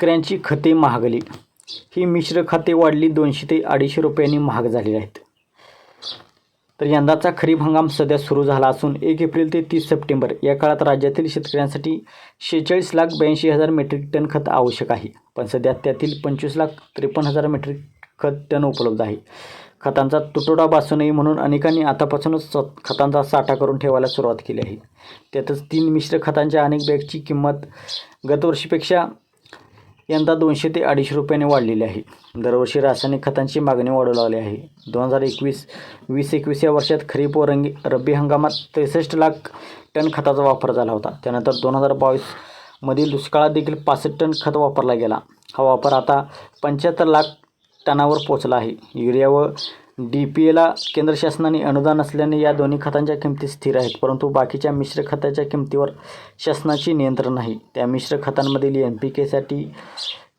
शेतकऱ्यांची खते महागली. ही मिश्र खते वाढली दोनशे ते अडीचशे रुपयांनी महाग झालेली आहेत. तर यंदाचा खरीप हंगाम सध्या सुरू झाला असून एक एप्रिल ते तीस सप्टेंबर या काळात राज्यातील शेतकऱ्यांसाठी शेहेचाळीस लाख ब्याऐंशी हजार मेट्रिक टन खत आवश्यक आहे. पण सध्या त्यातील पंचवीस लाख त्रेपन्न हजार मेट्रिक खत टन उपलब्ध आहे. खतांचा तुटवडा भासू नये म्हणून अनेकांनी आतापासूनच खतांचा साठा करून ठेवायला सुरुवात केली आहे. त्यातच तीन मिश्र खतांच्या अनेक बॅगची किंमत गतवर्षीपेक्षा यंदा दोनशे ते अडीचशे रुपयाने वाढलेली आहे. दरवर्षी रासायनिक खतांची मागणी वाढू लागली आहे. दोन हजार एकवीस वीस एकवीस या वर्षात खरीप व रंगी रब्बी हंगामात त्रेसष्ट लाख टन खताचा वापर झाला होता. त्यानंतर दोन हजार बावीसमधील दुष्काळात देखील पासष्ट टन खत वापरला गेला. हा वापर आता पंच्याहत्तर लाख टनावर पोचला आहे. युरिया व डी पी एला केंद्र शासनाने अनुदान असल्याने या दोन्ही खतांच्या किमती स्थिर आहेत परंतु बाकीच्या मिश्र खताच्या किमतीवर शासनाचे नियंत्रण नाही. त्या मिश्र खतांमधील एन पी केसाठी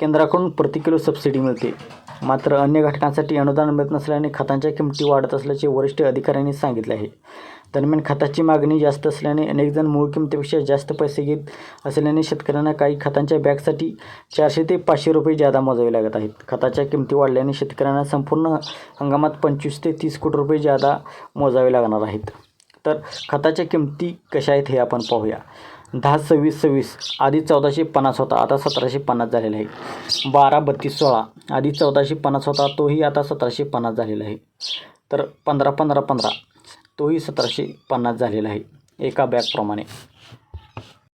केंद्राकडून प्रति किलो सबसिडी मिळते. मात्र अन्य घटकांसाठी अनुदान मिळत नसल्याने खतांच्या किमती वाढत असल्याचे वरिष्ठ अधिकाऱ्यांनी सांगितले आहे. दरम्यान खताची मागणी जास्त असल्याने अनेकजण मूळ किमतीपेक्षा जास्त पैसे घेत असल्याने शेतकऱ्यांना काही खतांच्या बॅगसाठी चारशे ते पाचशे रुपये जादा मोजावे लागत आहेत. खताच्या किमती वाढल्याने शेतकऱ्यांना संपूर्ण हंगामात पंचवीस ते तीस कोटी रुपये जादा मोजावे लागणार आहेत. तर खताच्या किमती कशा आहेत हे आपण पाहूया. दहा सव्वीस सव्वीस आधी चौदाशे पन्नास होता आता सतराशे पन्नास झालेला आहे. बारा बत्तीस सोळा आधी चौदाशे पन्नास होता तोही आता सतराशे पन्नास झालेला आहे. तर पंधरा पंधरा पंधरा तोही सतराशे पन्नास झालेला आहे एका बॅगप्रमाणे.